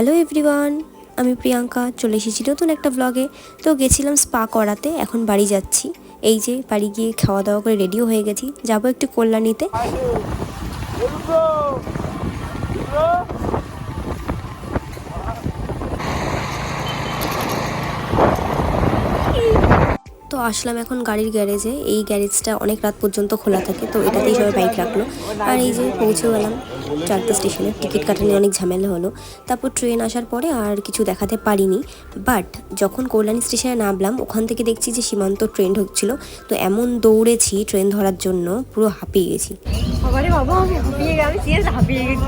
Hello everyone আমি প্রিয়াঙ্কা চলে এসেছি নতুন একটা ব্লগে তো গেছিলাম স্পা করাতে, এখন বাড়ি যাচ্ছি। এই যে বাড়ি গিয়ে খাওয়া দাওয়া করে রেডিও হয়ে গেছি। যাব একটু কল্যাণীতে। আসলাম এখন গাড়ির গ্যারেজে। এই গ্যারেজটা অনেক রাত পর্যন্ত খোলা থাকে, তো এটাতেই সবাই বাইক রাখল। আর এই যে পৌঁছে গেলাম চারটে স্টেশনে, টিকিট কাটা অনেক ঝামেলা হলো। তারপর ট্রেন আসার পরে আর কিছু দেখাতে পারিনি। বাট যখন কল্যাণী স্টেশনে নামলাম, ওখান থেকে দেখছি যে সীমান্ত ট্রেন ঢুকছিল। তো এমন দৌড়েছি ট্রেন ধরার জন্য, পুরো হাঁপিয়ে গেছি। বাবা হাঁপিয়ে গেছি হাঁপিয়ে গেছি।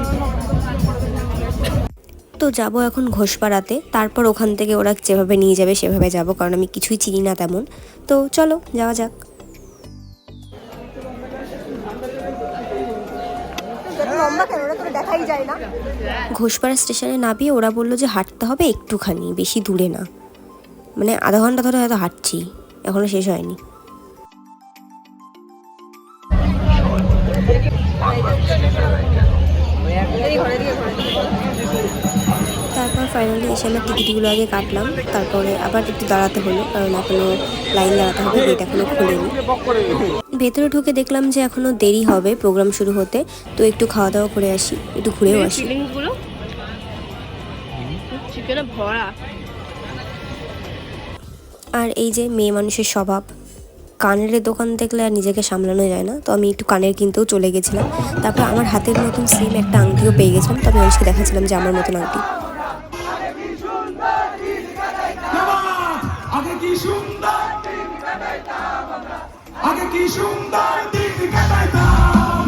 তো যাব এখন ঘোষপাড়াতে, তারপর ওখান থেকে ওরা যেভাবে নিয়ে যাবে সেভাবে যাব, কারণ আমি কিছুই চিনি না তেমন। তো চলো, যাওয়া যাক। ঘোষপাড়া স্টেশনে নামিয়ে ওরা বলল যে হাঁটতে হবে একটুখানি, বেশি দূরে না। মানে আধা ঘণ্টা ধরে হয়তো হাঁটছি, এখনও শেষ হয়নি। ঘরে দিয়ে ঘরে দিয়ে। ফাইনালি এসে আমরা টিকিটগুলো আগে কাটলাম তারপরে আবার একটু দাঁড়াতে হলো কারণ এখনও লাইন দাঁড়াতে হবে গেট এখনও খুলেনি। ভেতরে ঢুকে দেখলাম যে এখনও দেরি হবে প্রোগ্রাম শুরু হতে তো একটু খাওয়া দাওয়া করে আসি একটু ঘুরেও আসি। ভরা। আর এই যে মেয়ে মানুষের স্বভাব কানের দোকান দেখলে আর নিজেকে সামলানো যায় না তো আমি একটু কানের কিনতেও চলে গেছিলাম। তারপর আমার হাতের মতন সেম একটা আংটিও পেয়ে গেছিলাম তো আমি মানুষকে দেখাচ্ছিলাম যে আমার মতন আংটি। আগে কি সুন্দর দিন কাটাইতাম?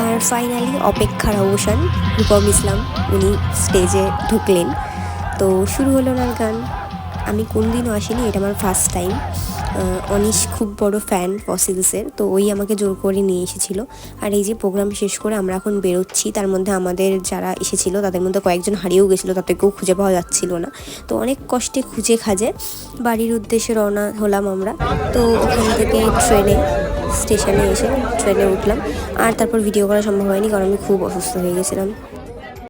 আর ফাইনালি অপেক্ষার অবসান, রূপম ইসলাম, উনি স্টেজে ঢুকলেন। তো শুরু হলো ওনার গান। আমি কোনদিনও আসিনি, এটা আমার ফার্স্ট টাইম অনিশ খুব বড় ফ্যান ফসিলসের তো ওই আমাকে জোর করে নিয়ে এসেছিল। আর এই যে প্রোগ্রাম শেষ করে আমরা এখন বেরোচ্ছি, তার মধ্যে আমাদের যারা এসেছিল, তাদের মধ্যে কয়েকজন হারিয়েও গেছিল তাদেরকেও খুঁজে পাওয়া যাচ্ছিল না। তো অনেক কষ্টে খুঁজে খাজে। বাড়ির উদ্দেশ্যে রওনা হলাম আমরা। তো ওখান থেকে ট্রেনে স্টেশনে এসে ট্রেনে উঠলাম। আর তারপর ভিডিও করা সম্ভব হয়নি, কারণ আমি খুব অসুস্থ হয়ে গেছিলাম।